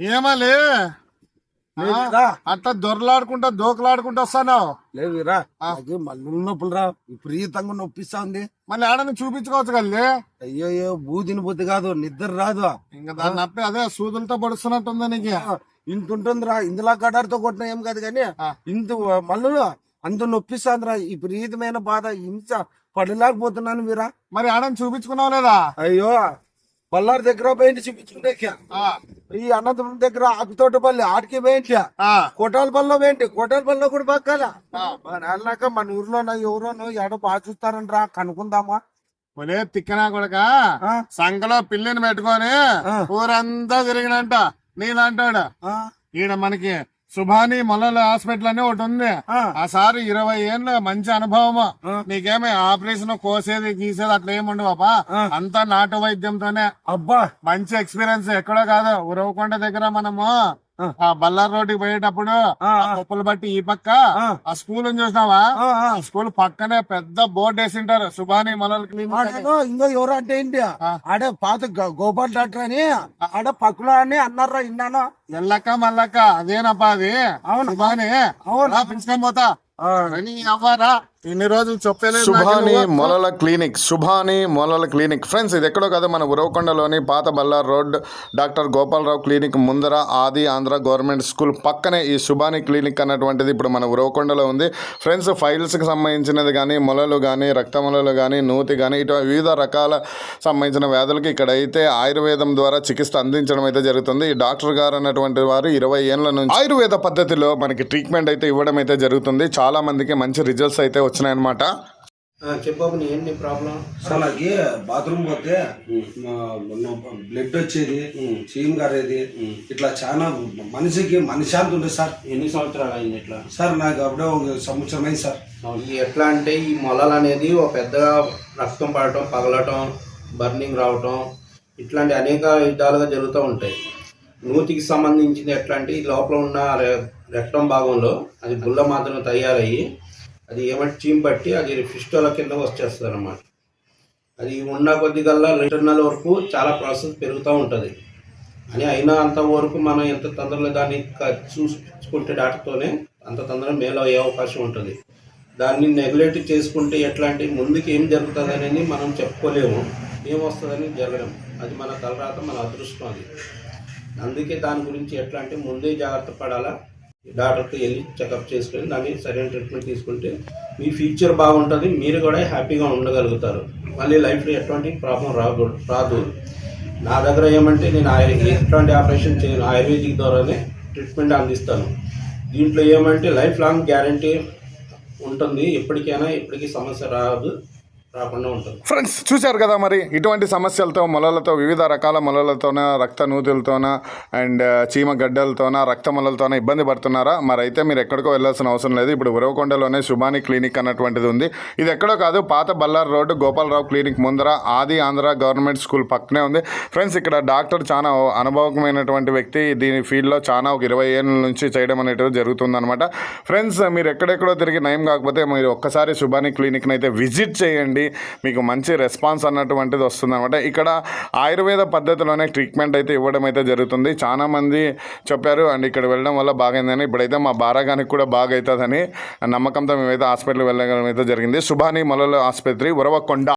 ఏమలే? అట్లా దొరలాడుకుంటా దోకలాడుకుంటా వస్తాను లేదురా నాకు మళ్ళీ నొప్పులు రా విపరీతంగా నొప్పిస్తా ఉంది మళ్ళీ ఆడని చూపించుకోవచ్చు కల్లి అయ్యో బూదిని బుద్ధి కాదు నిద్ర రాదు. ఇంకా దాన్ని నప్పి అదే సూదులతో పడుస్తున్నట్టుంది నీకు. ఇంత ఉంటుందిరా ఇందులో గడారితో కొట్టిన ఏం కాదు కానీ. ఇంత మళ్ళీ అంత నొప్పిస్తాందిరా. విపరీతమైన బాధ. హింస పడలేకపోతున్నాను వీరా. మరి ఆడని చూపించుకున్నావు లేదా? అయ్యో బళ్ళారి దగ్గర పోయింటి చూపించుకుంటే ఆ, ఈ అనంతపురం దగ్గర ఆకుతోటపల్లి ఆటికి పోయింటి ఆ, కోటాలపల్లిలో పోయింటి కోటాలపల్లిలో కూడా బాగా ఆ. అన్నాక మన ఊర్లోనో ఎవరోనో ఎడో బాగా చూస్తారంట్రా కనుక్కుందామా? ఒలే తిక్కనా కొడక? సంఖలో పిల్లిని పెట్టుకొని. ఊరంతా తిరిగినంట ఆ? ఈడ మనకి సుభాని మొలల హాస్పిటల్ అని ఒకటి ఉంది ఆ. సార్ ఇరవై ఏళ్ళ మంచి అనుభవము. నీకేమి ఆపరేషన్ కోసేది గీసేది అట్లా ఏముండు బాబా ఆ. అంతా నాటు వైద్యంతోనే అబ్బా మంచి ఎక్స్పీరియన్స్ ఎక్కడో కాదు ఉరవకొండ దగ్గర మనము ఆ. బల్లార్ రోడ్డుకి పోయేటప్పుడు. కుప్పలు బట్టి ఈ పక్క ఆ. స్కూల్ చూసినావా స్కూల్ పక్కనే పెద్ద బోర్డు వేసింటారు సుభాని. ఆడేదో ఇంకో ఎవరు అంటే ఏంటి. ఆడే పాత గోపాల్ డాక్టర్ అని ఆడ పక్కలో అని అన్నారా విన్నాను ఎల్లక్క మల్లక్క అదేనప్పా అది అవును. సుభాని అవును. రా, పిలుచుకొని పోతా అవ్వారా ఇన్ని రోజులు చెప్పలేదు శుభాని. మొలల క్లినిక్ శుభాని మొలల క్లినిక్. ఫ్రెండ్స్ ఇది ఎక్కడో కదా మన ఉరవకొండలోని పాత Bellary road doctor Gopalarao clinic ముందర ఆది ఆంధ్ర గవర్నమెంట్ స్కూల్ పక్కనే ఈ శుభాని క్లినిక్ అన్నటువంటిది ఇప్పుడు మన ఉరవకొండలో ఉంది. ఫ్రెండ్స్ ఫైల్స్కి సంబంధించినది కానీ మొలలు కానీ రక్త మొలలు కానీ నూతి కానీ ఇటు వివిధ రకాల సంబంధించిన వ్యాధులకి ఇక్కడ అయితే ఆయుర్వేదం ద్వారా చికిత్స అందించడం అయితే జరుగుతుంది. ఈ డాక్టర్ గారు అన్నటువంటి వారు ఇరవై ఏళ్ళ నుంచి ఆయుర్వేద పద్ధతిలో మనకి ట్రీట్మెంట్ అయితే ఇవ్వడం అయితే జరుగుతుంది. చాలా మందికి మంచి రిజల్ట్స్ అయితే వచ్చినాయన్నమాట. చెప్పు నీ ఏంటి ప్రాబ్లం సార్ నాకు బాత్రూమ్ పోతే బ్లడ్ వచ్చేది చీమ్ గారేది ఇట్లా చాలా మనిషికి మనశాంతి ఉంటుంది సార్. ఎన్ని సంవత్సరాలు అయింది ఇట్లా? సార్ నాకు అప్పుడే ఒక సంవత్సరం అయింది సార్. ఇది ఎట్లా అంటే ఈ మొలలు అనేది ఒక పెద్దగా రక్తం పడటం పగలటం బర్నింగ్ రావటం ఇట్లాంటి అనేక విధాలుగా జరుగుతూ ఉంటాయి. నూతికి సంబంధించింది ఎట్లా అంటే ఈ లోపల ఉన్న రెక్టం భాగంలో అది గుల్ల మాత్రం తయారయ్యి అది ఏమంటే చీమ్ బట్టి అది ఫిస్టోల కింద వచ్చేస్తుంది అనమాట అది ఉన్న కొద్ది కల్లా ఇంటర్నల్ వరకు చాలా ప్రాసెస్ పెరుగుతూ ఉంటుంది. అని అయినా అంత వరకు మనం ఎంత తొందరలో దాన్ని చూసుకుంటే డాక్టర్తోనే అంత తొందరగా మేలు అయ్యే అవకాశం ఉంటుంది. దాన్ని నెగ్లెక్ట్ చేసుకుంటే ఎట్లాంటి ముందుకు ఏం జరుగుతుంది అనేది మనం చెప్పుకోలేము. ఏం వస్తుందని జరగడం. అది మన తలరాత మన అదృష్టం అది. అందుకే దాని గురించి ఎట్లా అంటే ముందే జాగ్రత్త పడాలా? డాక్టర్కి వెళ్ళి చెకప్ చేసుకొని దాన్ని సరైన ట్రీట్మెంట్ తీసుకుంటే మీ ఫ్యూచర్ బాగుంటుంది మీరు కూడా హ్యాపీగా ఉండగలుగుతారు. మళ్ళీ లైఫ్లో ఎటువంటి ప్రాబ్లం రాదు రాదు. నా దగ్గర ఏమంటే నేను ఆయుర్ ఎటువంటి ఆపరేషన్ చేయను ఆయుర్వేదిక్ ద్వారానే ట్రీట్మెంట్ అందిస్తాను. దీంట్లో ఏమంటే లైఫ్ లాంగ్ గ్యారంటీ ఉంటుంది ఎప్పటికైనా ఎప్పటికీ సమస్య రాదు. ఫ్రెండ్స్ చూశారు కదా మరి ఇటువంటి సమస్యలతో మొలలతో వివిధ రకాల మొలలతోన రక్త నూతులతోన అండ్ uh, చీమ గడ్డలతోన రక్త మొలలతోన ఇబ్బంది పడుతున్నారా? మరి అయితే మీరు ఎక్కడికో వెళ్ళాల్సిన అవసరం లేదు. ఇప్పుడు ఉరవకొండలోనే శుభాని క్లినిక్ అన్నటువంటిది ఉంది. ఇది ఎక్కడో కాదు పాత బల్లార్ రోడ్డు గోపాలరావు క్లినిక్ ముందర ఆది ఆంధ్ర గవర్నమెంట్ స్కూల్ పక్కనే ఉంది. ఫ్రెండ్స్ ఇక్కడ డాక్టర్ చాలా అనుభవకమైనటువంటి వ్యక్తి. దీని ఫీల్డ్లో చాలా ఒక ఇరవై ఏళ్ళ నుంచి చేయడం అనేటిది జరుగుతుందనమాట ఫ్రెండ్స్ మీరు ఎక్కడెక్కడో తిరిగి నయం కాకపోతే మీరు ఒక్కసారి శుభాని క్లినిక్ని అయితే విజిట్ చేయండి. మీకు మంచి రెస్పాన్స్ అన్నటువంటిది వస్తుంది అనమాట ఇక్కడ ఆయుర్వేద పద్ధతిలోనే ట్రీట్మెంట్ అయితే ఇవ్వడం అయితే జరుగుతుంది. చాలా మంది చెప్పారు అండ్ ఇక్కడ వెళ్ళడం వల్ల బాగైందని. ఇప్పుడైతే మా బారాగానికి కూడా బాగా అవుతుందని నమ్మకంతో మేమైతే హాస్పిటల్ వెళ్ళడం అయితే జరిగింది. సుభాని మొలల ఆసుపత్రి ఉరవకొండ.